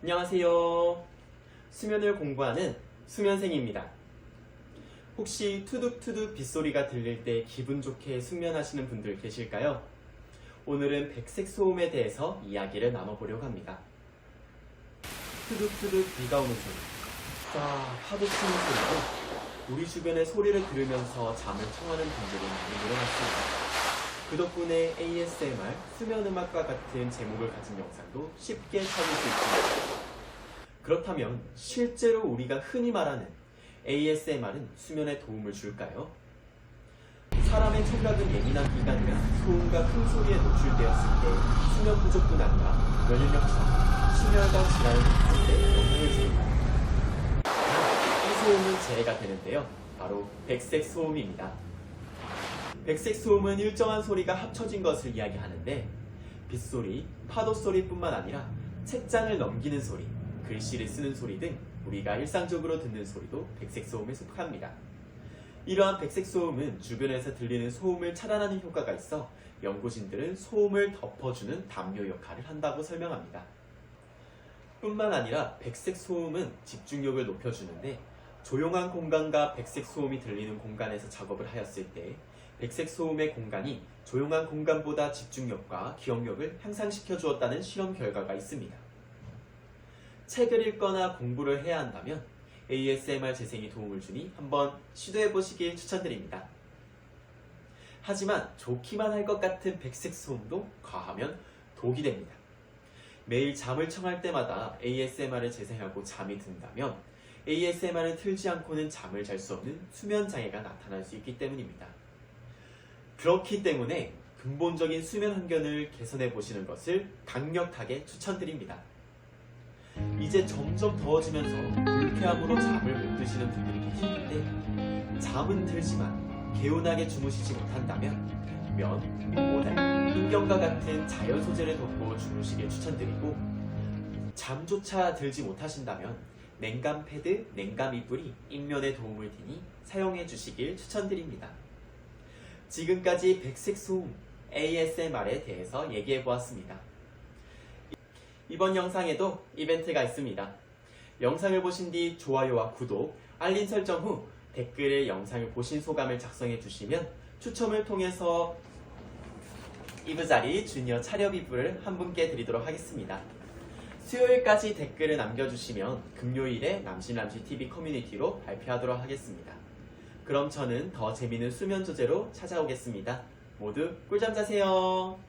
안녕하세요. 수면을 공부하는 수면생입니다. 혹시 투둑투둑 빗소리가 들릴 때 기분 좋게 숙면하시는 분들 계실까요? 오늘은 백색 소음에 대해서 이야기를 나눠보려고 합니다. 투둑투둑 비가 오는 소리, 싹 파도 치는 소리로 우리 주변의 소리를 들으면서 잠을 청하는 분들이 많이 늘어났습니다. 그 덕분에 ASMR, 수면 음악과 같은 제목을 가진 영상도 쉽게 찾을 수 있습니다. 그렇다면 실제로 우리가 흔히 말하는 ASMR은 수면에 도움을 줄까요? 사람의 청각은 예민한 기관이라 소음과 큰 소리에 노출되었을 때 수면 부족뿐 아니라 면역력처럼 심혈관 질환을 일으키는 데 영향을 줍니다. 이 소음은 재해가 되는데요. 바로 백색 소음입니다. 백색 소음은 일정한 소리가 합쳐진 것을 이야기하는데 빗소리, 파도 소리뿐만 아니라 책장을 넘기는 소리, 글씨를 쓰는 소리 등 우리가 일상적으로 듣는 소리도 백색 소음에 속합니다. 이러한 백색 소음은 주변에서 들리는 소음을 차단하는 효과가 있어 연구진들은 소음을 덮어주는 담요 역할을 한다고 설명합니다. 뿐만 아니라 백색 소음은 집중력을 높여주는데 조용한 공간과 백색 소음이 들리는 공간에서 작업을 하였을 때 백색 소음의 공간이 조용한 공간보다 집중력과 기억력을 향상시켜 주었다는 실험 결과가 있습니다. 책을 읽거나 공부를 해야 한다면 ASMR 재생이 도움을 주니 한번 시도해 보시길 추천드립니다. 하지만 좋기만 할 것 같은 백색 소음도 과하면 독이 됩니다. 매일 잠을 청할 때마다 ASMR을 재생하고 잠이 든다면 ASMR을 틀지 않고는 잠을 잘 수 없는 수면 장애가 나타날 수 있기 때문입니다. 그렇기 때문에 근본적인 수면 환경을 개선해 보시는 것을 강력하게 추천드립니다. 이제 점점 더워지면서 불쾌함으로 잠을 못 드시는 분들이 계시는데 잠은 들지만 개운하게 주무시지 못한다면 면, 모달, 인경과 같은 자연 소재를 덮고 주무시길 추천드리고 잠조차 들지 못하신다면 냉감 패드, 냉감 이불이 인면에 도움을 드니 사용해 주시길 추천드립니다. 지금까지 백색 소음 ASMR에 대해서 얘기해 보았습니다. 이번 영상에도 이벤트가 있습니다. 영상을 보신 뒤 좋아요와 구독, 알림 설정 후 댓글에 영상을 보신 소감을 작성해 주시면 추첨을 통해서 이브자리 주니어 차렵 이불을 한 분께 드리도록 하겠습니다. 수요일까지 댓글을 남겨주시면 금요일에 남신남시 TV 커뮤니티로 발표하도록 하겠습니다. 그럼 저는 더 재미있는 수면 조제로 찾아오겠습니다. 모두 꿀잠 자세요.